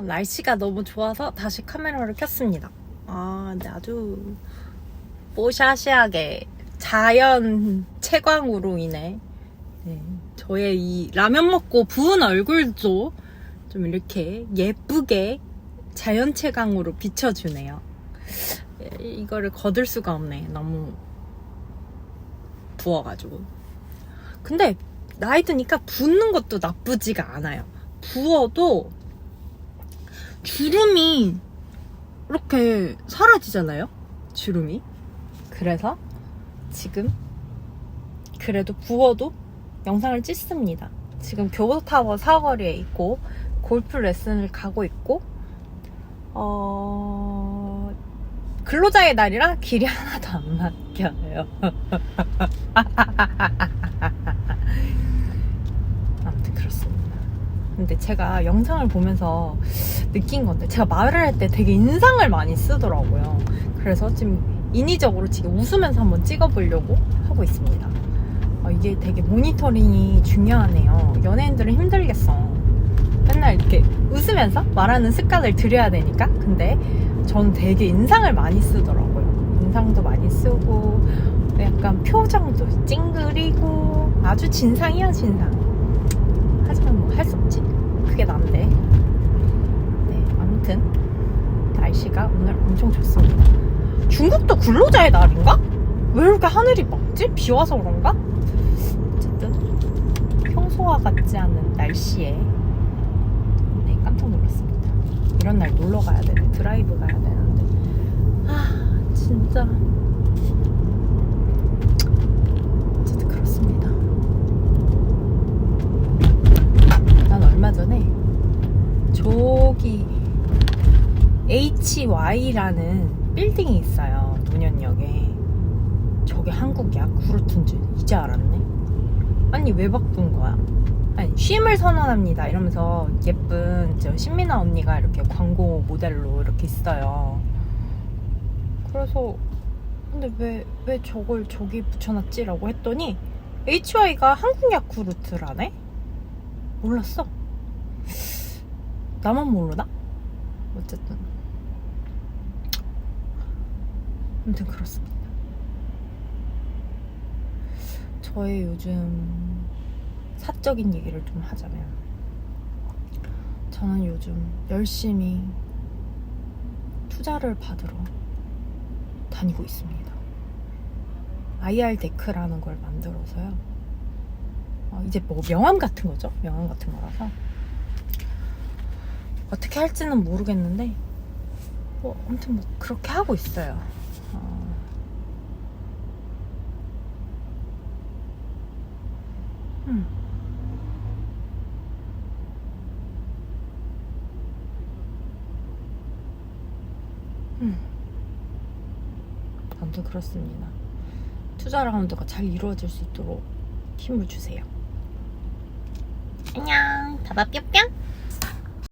어, 날씨가 너무 좋아서 다시 카메라를 켰습니다. 아, 근데 아주 뽀샤시하게 자연 채광으로 인해 네, 저의 이 라면 먹고 부은 얼굴도 좀 이렇게 예쁘게 자연 채광으로 비춰주네요. 예, 이거를 거들 수가 없네. 너무 부어가지고. 근데 나이 드니까 붓는 것도 나쁘지가 않아요. 부어도 주름이 이렇게 사라지잖아요? 주름이. 그래서 지금 그래도 부어도 영상을 찍습니다. 지금 교보타워 사거리에 있고 골프 레슨을 가고 있고 어 근로자의 날이라 길이 하나도 안 막혀요. 아무튼 그렇습니다. 근데 제가 영상을 보면서 느낀 건데 제가 말을 할 때 되게 인상을 많이 쓰더라고요. 그래서 지금 인위적으로 지금 웃으면서 한번 찍어보려고 하고 있습니다. 어, 이게 되게 모니터링이 중요하네요. 연예인들은 힘들겠어. 맨날 이렇게 웃으면서 말하는 습관을 들여야 되니까. 근데 전 되게 인상을 많이 쓰더라고요. 인상도 많이 쓰고, 약간 표정도 찡그리고, 아주 진상이야, 진상. 할 수 없지. 그게 난데. 네, 아무튼, 날씨가 오늘 엄청 좋습니다. 중국도 근로자의 날인가? 왜 이렇게 하늘이 맑지? 비 와서 그런가? 어쨌든 평소와 같지 않은 날씨에 네, 깜짝 놀랐습니다. 이런 날 놀러 가야 되네. 드라이브 가야 되는데. 아, 진짜. 어쨌든 그렇습니다. 난 얼마 전에 저기 HY라는 빌딩이 있어요. 노년역에. 저게 한국 야쿠르트인 줄 이제 알았네. 아니 왜 바꾼 거야? 아니 쉼을 선언합니다 이러면서 예쁜 저 신민아 언니가 이렇게 광고 모델로 이렇게 있어요. 그래서 근데 왜 왜 저걸 저기 붙여놨지라고 했더니 HY가 한국 야쿠르트라네? 몰랐어. 나만 모르나? 어쨌든 아무튼 그렇습니다. 저의 요즘 사적인 얘기를 좀 하자면 저는 요즘 열심히 투자를 받으러 다니고 있습니다. IR 데크라는 걸 만들어서요. 어, 이제 뭐 명함 같은 거죠? 명함 같은 거라서 어떻게 할지는 모르겠는데 뭐 아무튼 뭐 그렇게 하고 있어요. 어, 음. 음. 아무튼 그렇습니다. 투자 라운드가 잘 이루어질 수 있도록 힘을 주세요. 안녕, 다바 뿅뿅.